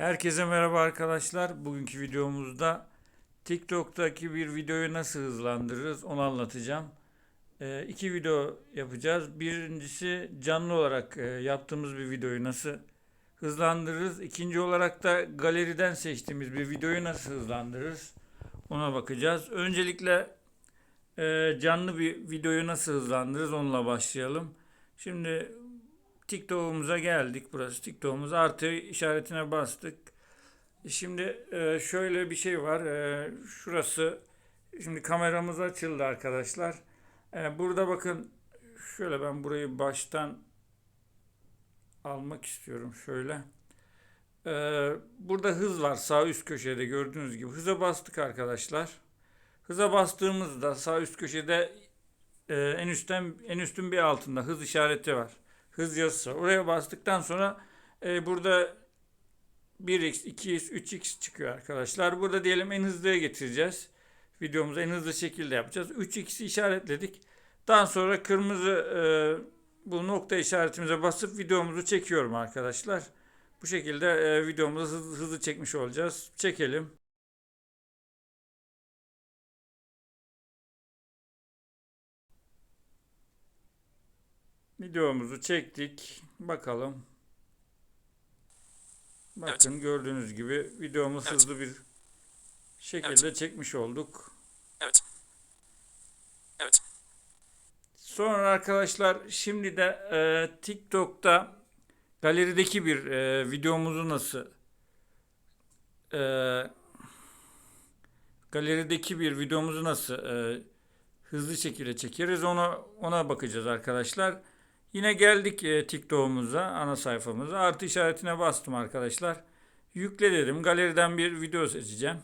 Herkese merhaba arkadaşlar. Bugünkü videomuzda TikTok'taki bir videoyu nasıl hızlandırırız onu anlatacağım. Ee, iki video yapacağız. Birincisi canlı olarak e, yaptığımız bir videoyu nasıl hızlandırırız. İkinci olarak da galeriden seçtiğimiz bir videoyu nasıl hızlandırırız ona bakacağız. Öncelikle e, canlı bir videoyu nasıl hızlandırırız onunla başlayalım. Şimdi TikTok'umuza geldik. Burası TikTok'umuz. Artı işaretine bastık. Şimdi e, şöyle bir şey var. E, Şurası şimdi kameramız açıldı arkadaşlar. E, Burada bakın şöyle ben burayı baştan almak istiyorum şöyle. E, Burada hız var sağ üst köşede gördüğünüz gibi. Hıza bastık arkadaşlar. Hıza bastığımızda sağ üst köşede e, en üstten en üstün bir altında hız işareti var hız yazısı. Oraya bastıktan sonra e, burada 1x, 2x, 3x çıkıyor arkadaşlar. Burada diyelim en hızlıya getireceğiz. Videomuzu en hızlı şekilde yapacağız. 3x'i işaretledik. Daha sonra kırmızı e, bu nokta işaretimize basıp videomuzu çekiyorum arkadaşlar. Bu şekilde e, videomuzu hızlı, hızlı çekmiş olacağız. Çekelim. Videomuzu çektik. Bakalım. Bakın gördüğünüz gibi videomuz Evet. hızlı bir şekilde çekmiş olduk. Evet. Evet. Sonra arkadaşlar şimdi de e, TikTok'ta galerideki bir e, videomuzu nasıl e, galerideki bir videomuzu nasıl e, hızlı şekilde çekeriz ona ona bakacağız arkadaşlar. Yine geldik e, TikTok'umuza, ana sayfamıza. Artı işaretine bastım arkadaşlar. Yükle dedim. Galeriden bir video seçeceğim.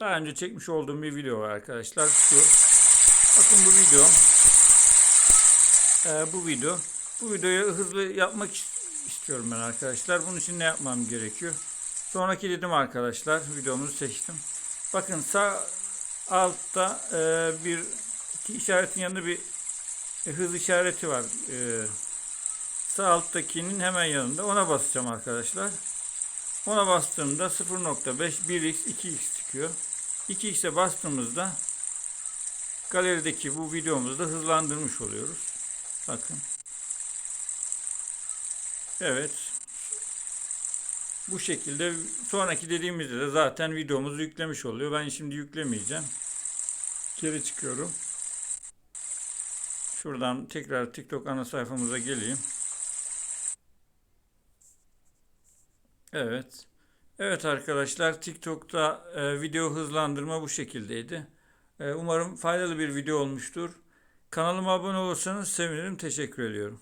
Daha önce çekmiş olduğum bir video var arkadaşlar. Şu. Bakın bu video. Ee, bu video. Bu videoyu hızlı yapmak is- istiyorum ben arkadaşlar. Bunun için ne yapmam gerekiyor? Sonraki dedim arkadaşlar. Videomuzu seçtim. Bakın sağ altta e, bir iki işaretin yanında bir e, hız işareti var. E, sağ alttakinin hemen yanında. Ona basacağım arkadaşlar. Ona bastığımda 0.5, 1x, 2x çıkıyor. 2x'e bastığımızda galerideki bu videomuzu da hızlandırmış oluyoruz. Bakın. Evet. Bu şekilde sonraki dediğimizde de zaten videomuzu yüklemiş oluyor. Ben şimdi yüklemeyeceğim. Geri çıkıyorum. Şuradan tekrar TikTok ana sayfamıza geleyim. Evet. Evet arkadaşlar TikTok'ta e, video hızlandırma bu şekildeydi. E, umarım faydalı bir video olmuştur. Kanalıma abone olursanız sevinirim. Teşekkür ediyorum.